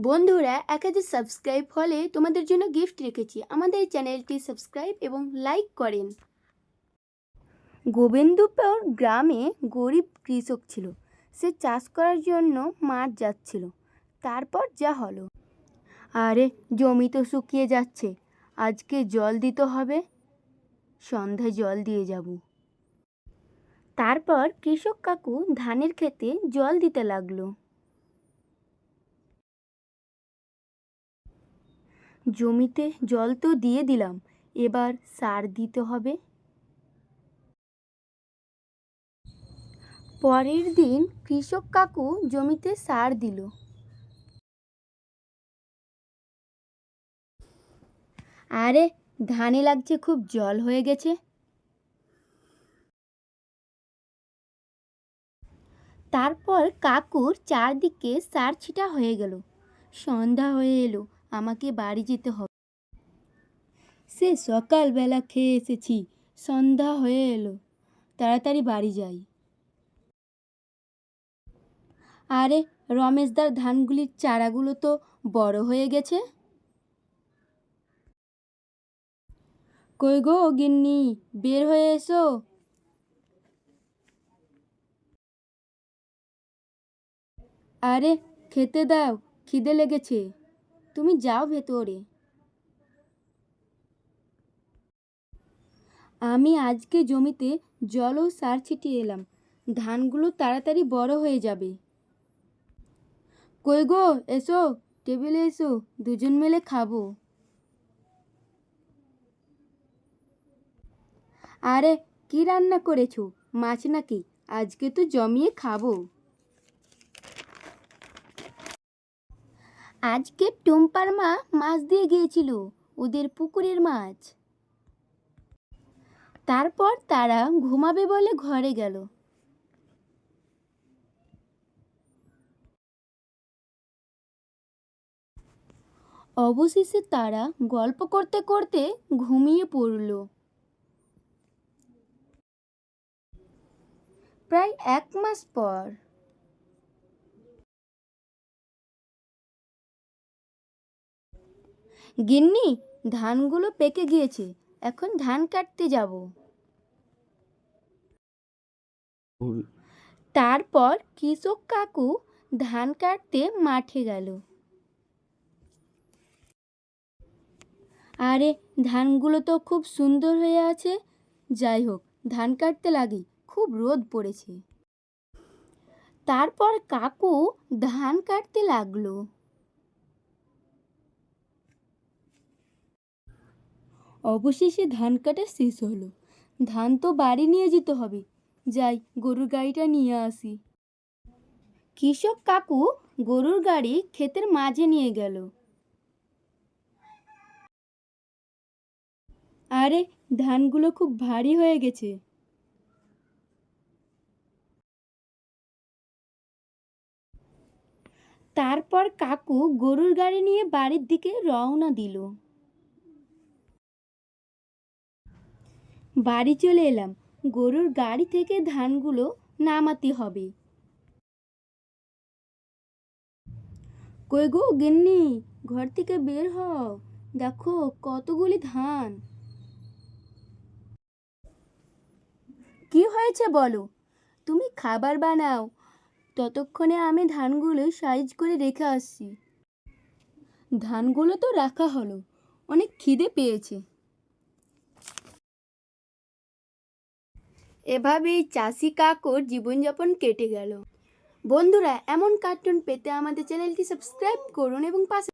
বন্ধুরা এক হাজার সাবস্ক্রাইব হলে তোমাদের জন্য গিফট রেখেছি। আমাদের চ্যানেলটি সাবস্ক্রাইব এবং লাইক করেন। গোবিন্দপুর গ্রামে গরিব কৃষক ছিল। সে চাষ করার জন্য মাঠ যাচ্ছিল। তারপর যা হলো। আরে, জমি তো শুকিয়ে যাচ্ছে। আজকে জল দিতে হবে। সন্ধ্যায় জল দিয়ে যাব। তারপর কৃষক কাকু ধানের ক্ষেতে জল দিতে লাগল। জমিতে জল তো দিয়ে দিলাম, এবার সার দিতে হবে। পরের দিন কৃষক কাকু জমিতে সার দিল। আরে, ধানে লাগছে খুব জল হয়ে গেছে। তারপর কাকুর চারদিকে সার ছিটা হয়ে গেল। সন্ধ্যা হয়ে এলো। আমাকে বাড়ি যেতে হবে। সে সকালবেলা খেয়ে এসেছি, সন্ধ্যা হয়ে এলো। তাড়াতাড়ি বাড়ি যাই। আরে, রমেশদার ধানগুলির চারাগুলো তো বড় হয়ে গেছে। কই গো গিন্নি, বের হয়ে এসো। আরে, খেতে দাও, খিদে লেগেছে। তুমি যাও ভেতরে। আমি আজকে জমিতে জল ও সার ছিটিয়ে এলাম। ধানগুলো তাড়াতাড়ি বড় হয়ে যাবে। কই গো, এসো, টেবিলে এসো, দুজন মিলে খাব। আরে, কি রান্না করেছ? মাছ নাকি? আজকে তো জমিয়ে খাব। আজকে টুম্পার মা মাছ দিয়ে গিয়েছিল, ওদের পুকুরের মাছ। তারপর তারা ঘুমাবে বলে ঘরে গেল। অবশেষে তারা গল্প করতে করতে ঘুমিয়ে পড়ল। প্রায় এক মাস পর গিন্নি ধানগুলো পেকে গিয়েছে এখন ধান কাটতে যাব। তারপর কৃষক কাকু ধান কাটতে মাঠে গেল। আরে ধানগুলো তো খুব সুন্দর হয়ে আছে। যাই হোক ধান কাটতে লাগি খুব রোদ পড়েছে। তারপর কাকু ধান কাটতে লাগল। অবশেষে ধান কাটা শেষ হলো। ধান তো বাড়ি নিয়ে যেতে হবে। যাই, গরুর গাড়িটা নিয়ে আসি। কৃষক কাকু গরুর গাড়ি ক্ষেতের মাঝে নিয়ে গেল। আরে, ধানগুলো খুব ভারী হয়ে গেছে। তারপর কাকু গরুর গাড়ি নিয়ে বাড়ির দিকে রওনা দিল। বাড়ি চলে এলাম। গরুর গাড়ি থেকে ধানগুলো নামাতে হবে। কই গো গিন্নি, ঘর থেকে বের হও। দেখো কতগুলি ধান। কি হয়েছে বলো? তুমি খাবার বানাও। ততক্ষণে আমি ধানগুলো সাইজ করে রেখে আসছি। ধানগুলো তো রাখা হলো। অনেক খিদে পেয়েছে। এভাবেই চাষি কাকুর জীবনযাপন কেটে গেল। বন্ধুরা, এমন কার্টুন পেতে আমাদের চ্যানেলটি সাবস্ক্রাইব করুন এবং পাশে